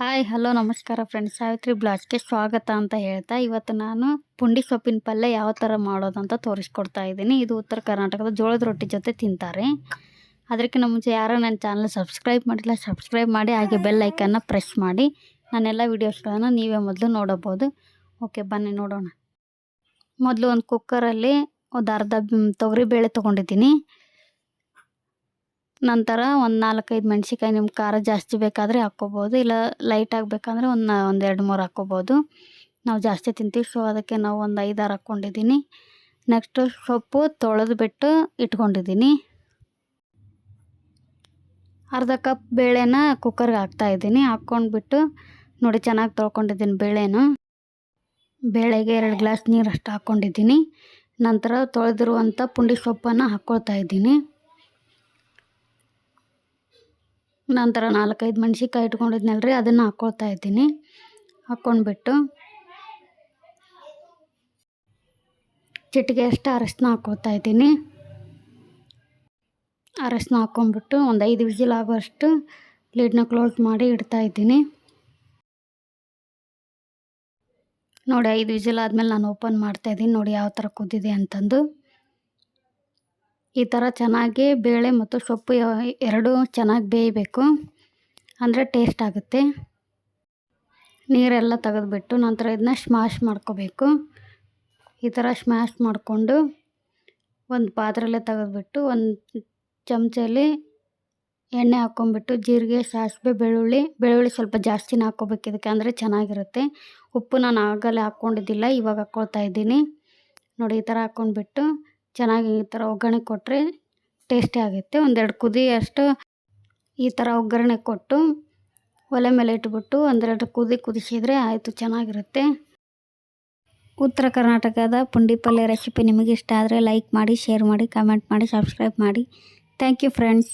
Hi, hello, ನಮಸ್ಕಾರ friends Savitri ಬ್ಲಾಸ್ಗೆ ಸ್ವಾಗತ ಅಂತ ಹೇಳ್ತಾ ಇವತ್ತು ನಾನು ಪುಂಡಿ ಸೊಪ್ಪಿನ ಪಲ್ಯ ಯಾವ ಥರ ಮಾಡೋದಂತ ತೋರಿಸ್ಕೊಡ್ತಾ ಇದ್ದೀನಿ. ಇದು ಉತ್ತರ ಕರ್ನಾಟಕದ ಜೋಳದ ರೊಟ್ಟಿ ಜೊತೆ ತಿಂತಾರೆ. ಅದಕ್ಕಿಂತ ಮುಂಚೆ ಯಾರೋ ನನ್ನ ಚಾನಲ್ ಸಬ್ಸ್ಕ್ರೈಬ್ ಮಾಡಿಲ್ಲ ಸಬ್ಸ್ಕ್ರೈಬ್ ಮಾಡಿ ಹಾಗೆ ಬೆಲ್ ಐಕನ್ನ ಪ್ರೆಸ್ ಮಾಡಿ. ನಾನೆಲ್ಲ ವೀಡಿಯೋಸ್ಗಳನ್ನು ನೀವೇ ಮೊದಲು ನೋಡಬಹುದು. ಓಕೆ ಬನ್ನಿ ನೋಡೋಣ. ಮೊದಲು ಒಂದು ಕುಕ್ಕರಲ್ಲಿ ಒಂದು ಅರ್ಧ ತೊಗರಿಬೇಳೆ ತೊಗೊಂಡಿದ್ದೀನಿ. ನಂತರ ಒಂದು ನಾಲ್ಕೈದು ಮೆಣ್ಸಿನ್ಕಾಯಿ ನಿಮ್ಮ ಖಾರ ಜಾಸ್ತಿ ಬೇಕಾದರೆ ಹಾಕ್ಕೋಬೋದು, ಇಲ್ಲ ಲೈಟ್ ಆಗಬೇಕಂದ್ರೆ ಒಂದು ಒಂದು ಎರಡು ಮೂರು ಹಾಕ್ಕೋಬೋದು. ನಾವು ಜಾಸ್ತಿ ತಿಂತೀವಿ ಸೊ ಅದಕ್ಕೆ ನಾವು ಒಂದು ಐದಾರು ಹಾಕ್ಕೊಂಡಿದ್ದೀನಿ ನೆಕ್ಸ್ಟು ಸೊಪ್ಪು ತೊಳೆದು ಬಿಟ್ಟು ಇಟ್ಕೊಂಡಿದ್ದೀನಿ ಅರ್ಧ ಕಪ್ ಬೇಳೆನ ಕುಕ್ಕರ್ಗೆ ಹಾಕ್ತಾಯಿದ್ದೀನಿ ಹಾಕ್ಕೊಂಡ್ಬಿಟ್ಟು ನೋಡಿ ಚೆನ್ನಾಗಿ ತೊಳ್ಕೊಂಡಿದ್ದೀನಿ ಬೇಳೆನ. ಬೇಳೆಗೆ ಎರಡು ಗ್ಲಾಸ್ ನೀರು ಅಷ್ಟು ಹಾಕ್ಕೊಂಡಿದ್ದೀನಿ ನಂತರ ತೊಳೆದಿರುವಂಥ ಪುಂಡಿ ಸೊಪ್ಪನ್ನು ಹಾಕ್ಕೊಳ್ತಾ ಇದ್ದೀನಿ. ನಂತರ ನಾಲ್ಕೈದು ಮೆಣ್ಸಿನ್ಕಾಯಿ ಇಟ್ಕೊಂಡಿದ್ನಲ್ಲ ರೀ ಅದನ್ನು ಹಾಕ್ಕೊಳ್ತಾ ಇದ್ದೀನಿ. ಹಾಕ್ಕೊಂಡ್ಬಿಟ್ಟು ಚಿಟಿಗೆ ಅಷ್ಟು ಅರಶಿನ ಹಾಕ್ಕೊಳ್ತಾ ಇದ್ದೀನಿ. ಅರಶಿನ ಹಾಕ್ಕೊಂಡ್ಬಿಟ್ಟು ಒಂದು ಐದು ವಿಜಿಲ್ ಆಗುವಷ್ಟು ಲೀಡ್ನ ಕ್ಲೋಸ್ ಮಾಡಿ ಇಡ್ತಾ ಇದ್ದೀನಿ. ನೋಡಿ, ಐದು ವಿಜಿಲ್ ಆದಮೇಲೆ ನಾನು ಓಪನ್ ಮಾಡ್ತಾಯಿದ್ದೀನಿ ನೋಡಿ, ಯಾವ ಥರ ಕುದ್ದಿದೆ ಅಂತಂದು. ಈ ಥರ ಚೆನ್ನಾಗಿ ಬೇಳೆ ಮತ್ತು ಸೊಪ್ಪು ಎರಡೂ ಚೆನ್ನಾಗಿ ಬೇಯಬೇಕು. ಅಂದರೆ ಟೇಸ್ಟ್ ಆಗುತ್ತೆ. ನೀರೆಲ್ಲ ತೆಗೆದುಬಿಟ್ಟು ನಂತರ ಇದನ್ನ ಸ್ಮ್ಯಾಶ್ ಮಾಡ್ಕೋಬೇಕು. ಈ ಥರ ಸ್ಮ್ಯಾಶ್ ಮಾಡಿಕೊಂಡು ಒಂದು ಪಾತ್ರೆಯಲ್ಲೇ ತೆಗೆದುಬಿಟ್ಟು ಒಂದು ಚಮಚಲ್ಲಿ ಎಣ್ಣೆ ಹಾಕ್ಕೊಂಬಿಟ್ಟು ಜೀರಿಗೆ, ಸಾಸಿವೆ, ಬೆಳ್ಳುಳ್ಳಿ ಬೆಳ್ಳುಳ್ಳಿ ಸ್ವಲ್ಪ ಜಾಸ್ತಿನೇ ಹಾಕ್ಕೋಬೇಕು ಇದಕ್ಕೆ, ಅಂದರೆ ಚೆನ್ನಾಗಿರುತ್ತೆ. ಉಪ್ಪು ನಾನು ಆಗಲೇ ಹಾಕ್ಕೊಂಡಿದ್ದಿಲ್ಲ ಇವಾಗ ಹಾಕ್ಕೊಳ್ತಾ ಇದ್ದೀನಿ. ನೋಡಿ, ಈ ಥರ ಹಾಕ್ಕೊಂಡ್ಬಿಟ್ಟು ಚೆನ್ನಾಗಿ ಈ ಥರ ಒಗ್ಗರಣೆ ಕೊಟ್ಟರೆ ಟೇಸ್ಟಿ ಆಗುತ್ತೆ. ಒಂದೆರಡು ಕುದಿ ಅಷ್ಟು ಈ ಥರ ಒಗ್ಗರಣೆ ಕೊಟ್ಟು ಒಲೆ ಮೇಲೆ ಇಟ್ಬಿಟ್ಟು ಒಂದೆರಡು ಕುದಿ ಕುದಿಸಿದರೆ ಆಯಿತು, ಚೆನ್ನಾಗಿರುತ್ತೆ. ಉತ್ತರ ಕರ್ನಾಟಕದ ಪುಂಡಿ ಪಲ್ಯ ರೆಸಿಪಿ ನಿಮಗೆ ಇಷ್ಟ ಆದರೆ ಲೈಕ್ ಮಾಡಿ, ಶೇರ್ ಮಾಡಿ, ಕಮೆಂಟ್ ಮಾಡಿ, ಸಬ್ಸ್ಕ್ರೈಬ್ ಮಾಡಿ. Thank you friends.